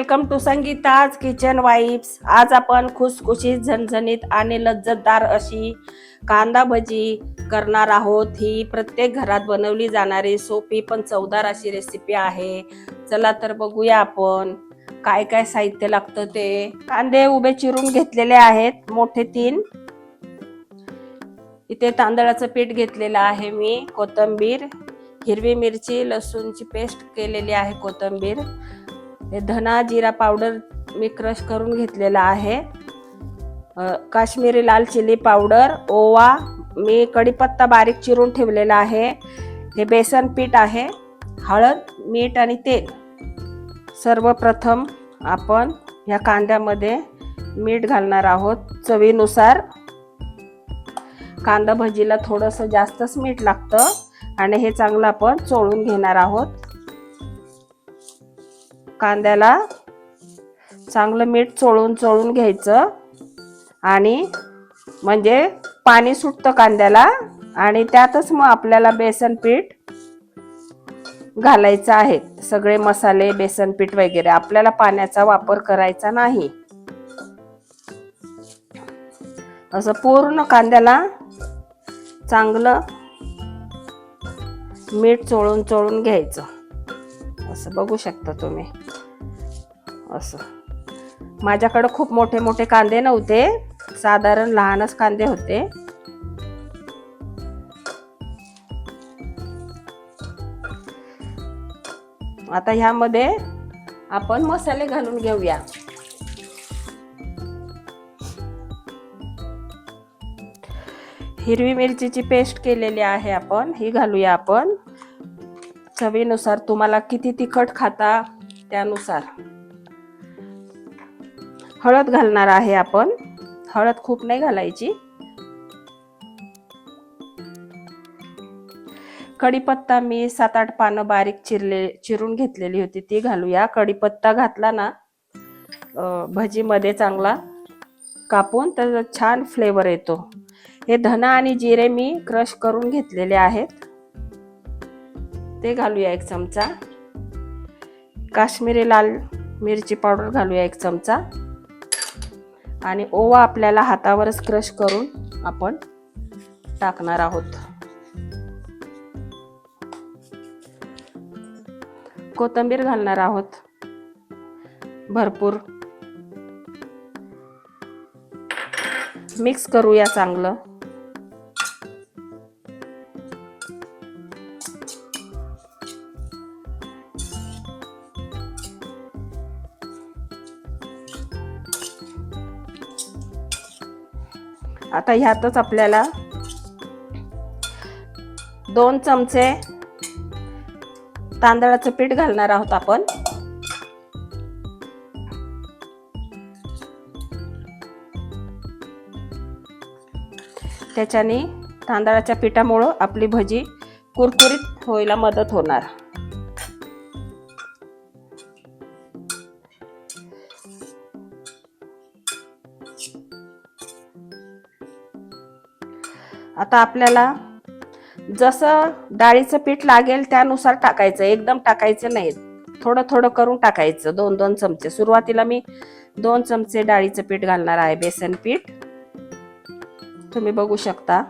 Welcome to Sangeeta's kitchen vibes. आज आपण खुसखुशीत झणझणीत आणि लज्जतदार अशी कांदा भजी करणार आहोत. ही प्रत्येक घरात बनवली जाणारी सोपी पण चवदार अशी रेसिपी आहे. चला तर बघूया आपण काय काय साहित्य लागतं ते. कांदे उभे चिरून घेतलेले आहेत मोठे तीन. इथे तांदळाचं पीठ घेतलेलं आहे मी कोथंबीर हिरवी मिरची लसूणची पेस्ट केलेली आहे कोथंबीर. धना जिरा पावडर मी क्रश करून घेतलेला आहे. काश्मीरी लाल चिली पावडर ओवा मी कढीपत्ता बारीक चिरून ठेवलेला आहे. हे बेसन पीठ आहे हळद मीठ आणि तेल. सर्वप्रथम आपण ह्या कांद्यामध्ये मीठ घालणार आहोत चवीनुसार. कांदा भजीला थोडंसं जास्तच मीठ लागतं आणि हे चांगलं आपण चोळून घेणार आहोत. कांद्याला चांगलं मीठ चोळून चोळून घ्यायचं. आणि म्हणजे पाणी सुटतं कांद्याला आणि त्यातच मग आपल्याला बेसन पीठ घालायचं आहे. सगळे मसाले बेसन पीठ वगैरे. आपल्याला पाण्याचा वापर करायचा नाही. असं पूर्ण कांद्याला चांगलं मीठ चोळून चोळून घ्यायचं. असं बघू शकता तुम्ही. असं. माझ्याकडं खूप मोठे मोठे कांदे नव्हते. साधारण लहानच कांदे होते. आता ह्यामध्ये आपण मसाले घालून घेऊया. हिरवी मिरचीची पेस्ट केलेली आहे आपण. ही घालूया आपण. चवीनुसार तुम्हाला किती तिखट खाता त्यानुसार. हळद घालणार आहे आपण. हळद खूप नाही घालायची. कढीपत्ता मी सात आठ पानं बारीक चिरले चिरून घेतलेली होती ती घालूया. कढीपत्ता घातला ना भजीमध्ये चांगला कापून तर छान फ्लेवर येतो. हे धना आणि जिरे मी क्रश करून घेतलेले आहेत. ते घालूया एक चमचा. काश्मीरी लाल मिरची पावडर घालूया एक चमचा. आणि ओवा आपल्याला हातावरच क्रश करून आपण टाकणार आहोत. कोथिंबीर घालणार आहोत. भरपूर. मिक्स करूया चांगलं. आता ह्यातच आपल्याला दोन चमचे तांदळाचं पीठ घालणार आहोत आपण. त्याच्याने तांदळाच्या पिठामुळं आपली भजी कुरकुरीत व्हायला मदत होणार. आता आपल्याला जसं डाळीचं पीठ लागेल त्यानुसार टाकायचं. एकदम टाकायचं नाही. थोडं थोडं करून टाकायचं. दोन दोन चमचे. सुरुवातीला मी दोन चमचे डाळीचं पीठ घालणार आहे. बेसन पीठ. तुम्ही बघू शकता.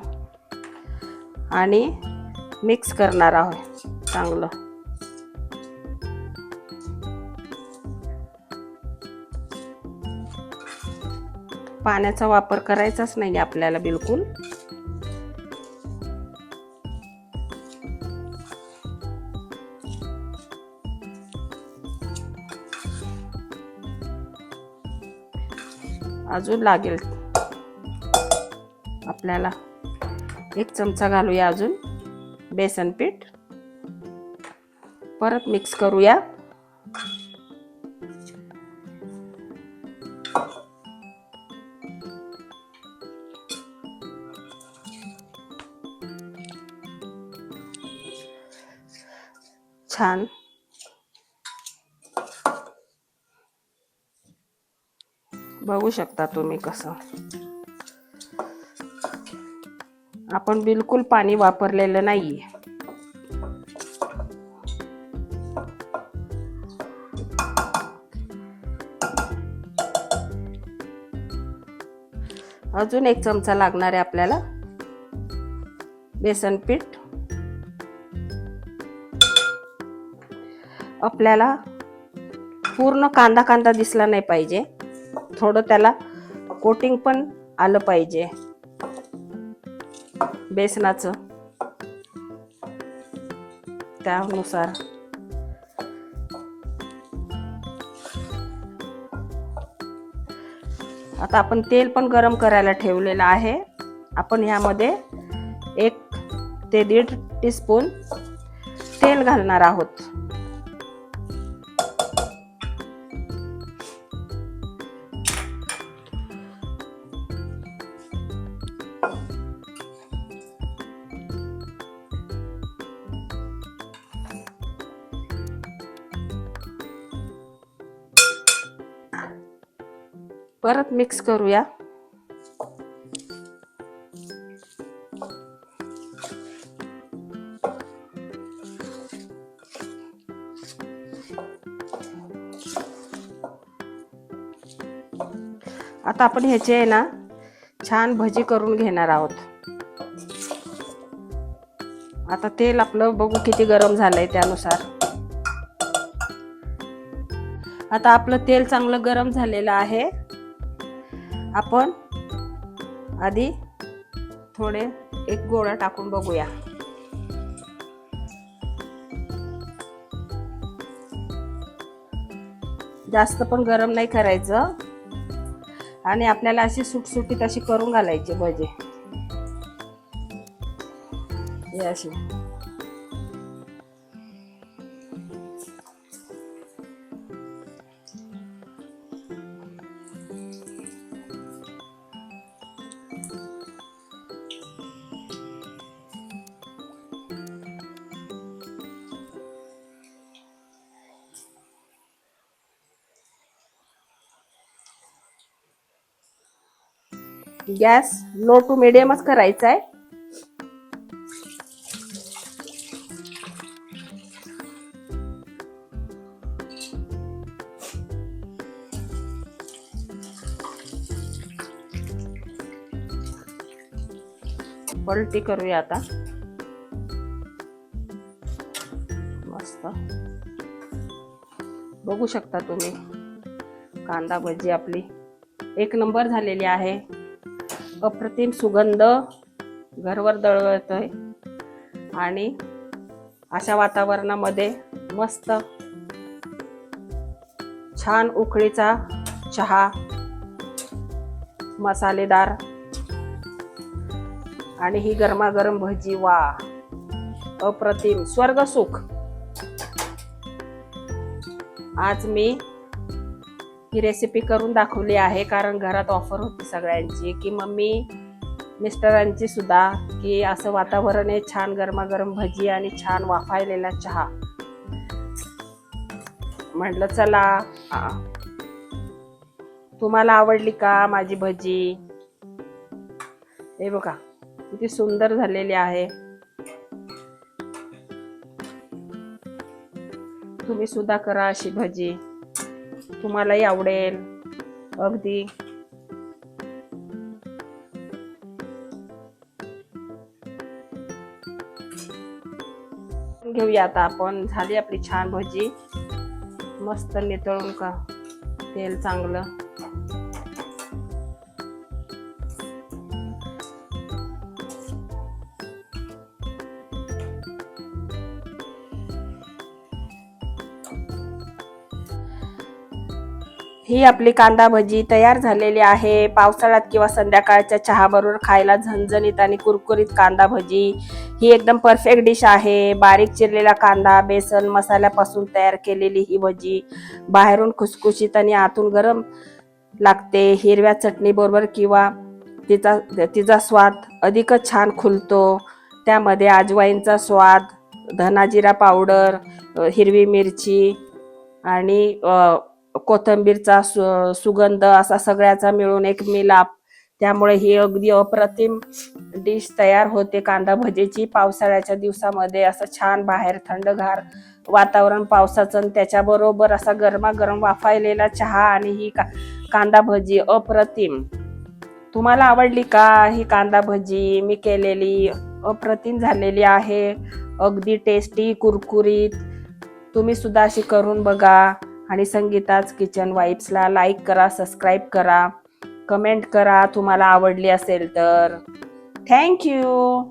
आणि मिक्स करणार आहोत. चांगलं. पाण्याचा वापर करायचाच नाही आपल्याला बिलकुल. अजून लागेल. आपल्याला एक चमचा घालूया अजून. बेसन पीठ. परत मिक्स करूया. छान. बघू शकता तुम्ही कसं. आपण बिलकुल पाणी वापरलेलं नाही अजून एक चमचा लागणार आहे आपल्याला. बेसन पीठ. आपल्याला पूर्ण कांदा कांदा दिसला नाही पाहिजे. थोडं त्याला कोटिंग पण आलं पाहिजे. बेसनाचं. त्यानुसार. आता आपण तेल पण गरम करायला ठेवलेलं आहे. आपण ह्यामध्ये एक ते दीड टीस्पून तेल घालणार आहोत. परत मिक्स करूया. आता आपण ह्याचे आहे ना छान भजी करून घेणार आहोत. आता तेल आपलं बघू किती गरम झालंय त्यानुसार. आता आपलं तेल चांगलं गरम झालेलं आहे. आपण आधी थोडे एक गोळा टाकून बघूया. जास्त पण गरम नाही करायचं. आणि आपल्याला अशी सुटसुटीत अशी करून घालायची भजे. अशी. गॅस लो टू मिडियमच करायचा आहे. पलटी करूया आता. मस्त. बघू शकता तुम्ही. कांदा भजी आपली एक नंबर झालेली आहे. अप्रतिम सुगंध घरवर दळवतोय आणि अशा वातावरणामध्ये मस्त छान उकळीचा चहा मसालेदार आणि ही गरमागरम भजी वा! अप्रतिम स्वर्ग सुख. आज मी ही रेसिपी करून दाखवली आहे कारण घरात ऑफर होती सगळ्यांची की मम्मी मिस्टरांची सुद्धा की असं वातावरण आहे छान गरमागरम भजी आणि छान वाफायलेला चहा. म्हटलं चला तुम्हाला आवडली का माझी भजी? हे बघा किती सुंदर झालेली आहे. तुम्ही सुद्धा करा अशी भजी. तुम्हालाही आवडेल. अगदी. घेऊया आता आपण. झाली आपली छान भजी. मस्त नितळून का तेल चांगलं. ही आपली कांदा भजी तयार झालेली आहे. पावसाळ्यात किंवा संध्याकाळच्या चहाबरोबर खायला झणझणीत आणि कुरकुरीत कांदा भजी. ही एकदम परफेक्ट डिश आहे. बारीक चिरलेला कांदा बेसन मसाल्यापासून तयार केलेली ही भजी. बाहेरून खुसखुशीत आणि आतून गरम लागते. हिरव्या चटणी बरोबर किंवा तिचा तिचा स्वाद अधिकच छान खुलतो. त्यामध्ये अजवाईंचा स्वाद धनाजिरा पावडर हिरवी मिरची आणि कोथिंबीरचा सु सुगंध असा सगळ्याचा मिळून एक मिलाप. त्यामुळे ही अगदी अप्रतिम डिश तयार होते कांदा भजीची पावसाळ्याच्या दिवसामध्ये. असं छान बाहेर थंडगार वातावरण पावसाचं आणि त्याच्याबरोबर असा गरमागरम वाफायलेला चहा आणि ही का कांदा भजी अप्रतिम. तुम्हाला आवडली का ही कांदा भजी? मी केलेली अप्रतिम झालेली आहे. अगदी टेस्टी कुरकुरीत. तुम्ही सुद्धा अशी करून बघा. आणि संगीताच किचन वाईब्सला लाईक करा सबस्क्राईब करा. कमेंट करा तुम्हाला आवडली असेल तर. थँक्यू